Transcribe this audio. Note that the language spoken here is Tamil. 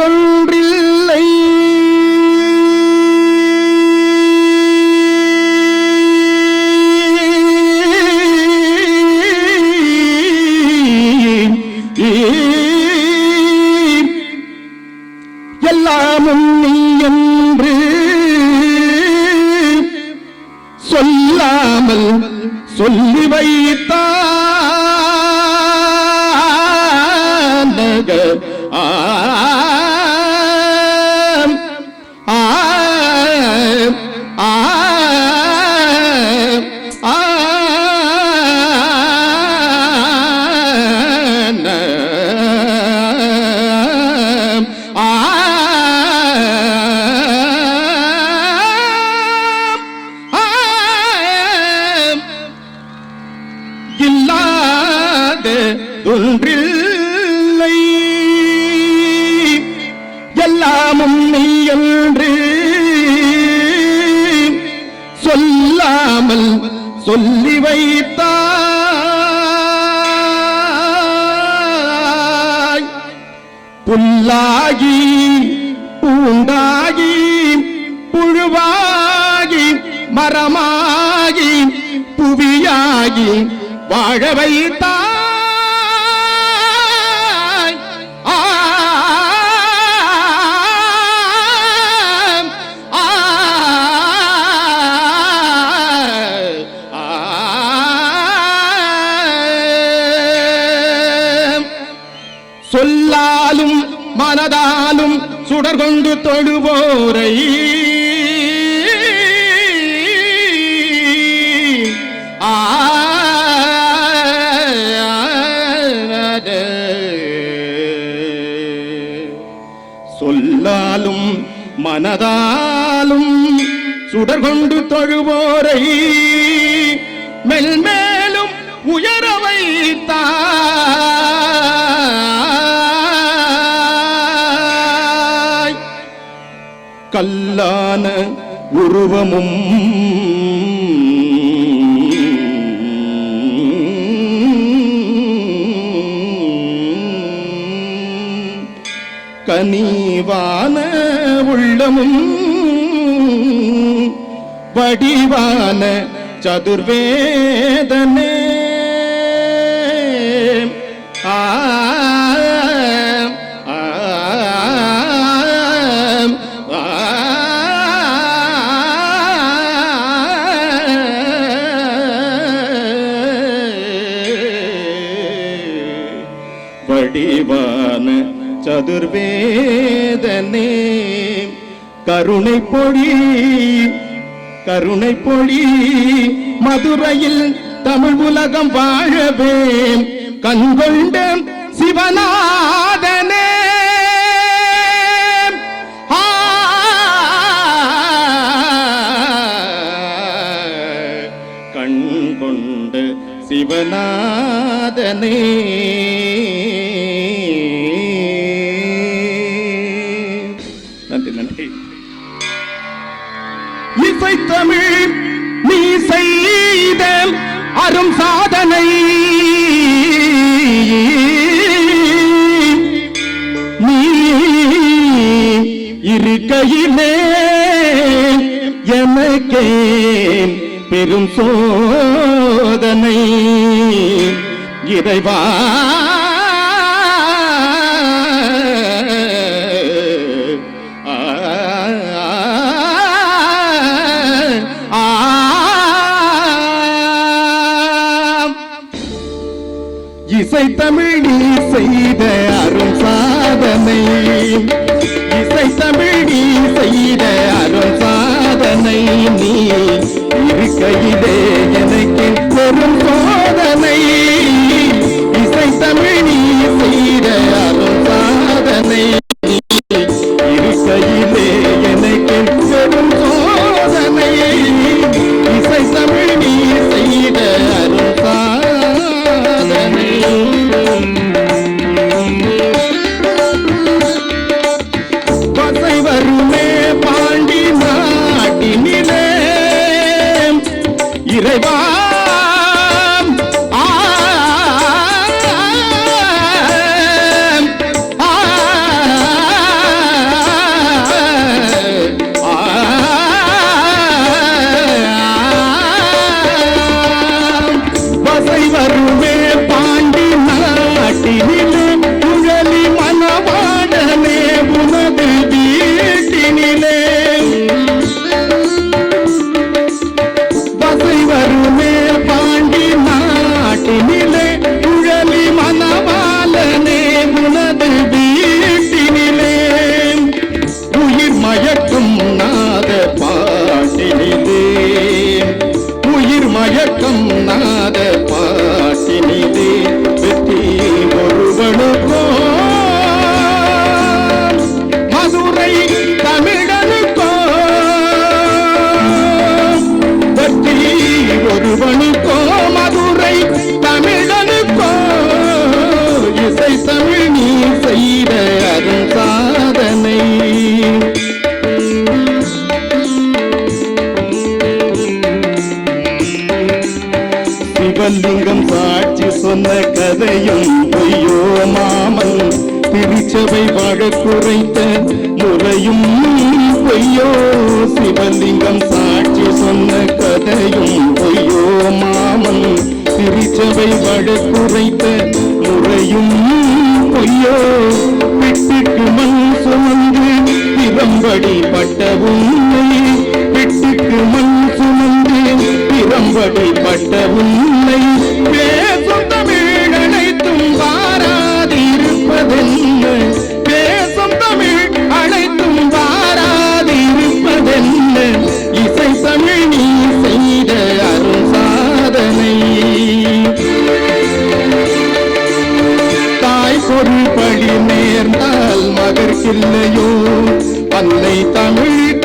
இல்லாததொன்றில்லை. எல்லாமும் நீ என்று சொல்லாமல் சொல்லி வைத்தானக இல்லாத ஒன்றில்லை. எல்லாமும் நீ என்று சொல்லாமல் சொல்லி வைத்தாய். புல்லாகி பூண்டாகி புழுவாகி மரமாகி புவியாகி வாழ வைத்தாய். மனதாலும் சுடர் கொண்டு தொழுவோரை. ஆ சொல்லாலும் மனதாலும் சுடர் கொண்டு தொழுவோரை. மெல்மே கல்லான உருவமும் கனிவான உள்ளமும் வடிவான சதுர்வேதனே ஆ வடிவான சதுர்வேதனே. கருணை பொழி கருணை பொழி மதுரையில் தமிழ் உலகம் வாழவே. கண்கொண்ட சிவநாதனே. கண் கொண்ட சிவநாதனே. இசை தமிழ் நீ செய்த அரும் சாதனை. நீ இருக்கையிலே எனக்கே பெரும் சோதனை. இறைவா இசை தமிழ் நீ செய்த அருள் சாதனை. தமிழ் நீ செய்த அரும் சாதனை. சிவலிங்கம் சாட்சி சொன்ன கதையும் பொய்யோ மாமன். திருச்சபை வாழ குறைத்த முறையும் பொய்யோ. சிவலிங்கம் சாட்சி சொன்ன கதையும் பொய்யோ மாமன். திருச்சபை வழக்குரைத்த குறைத்த பொய்யோ? விட்டுக்கு மண் சுமந்து திறம்படி பட்ட உண்மை விட்டுக்கு மண் சுமந்து திறம்படி பட்ட உண்மை ஒரு படி பழி நேர்ந்தால் மகர்கில்லையோ அன்னை தமிழ்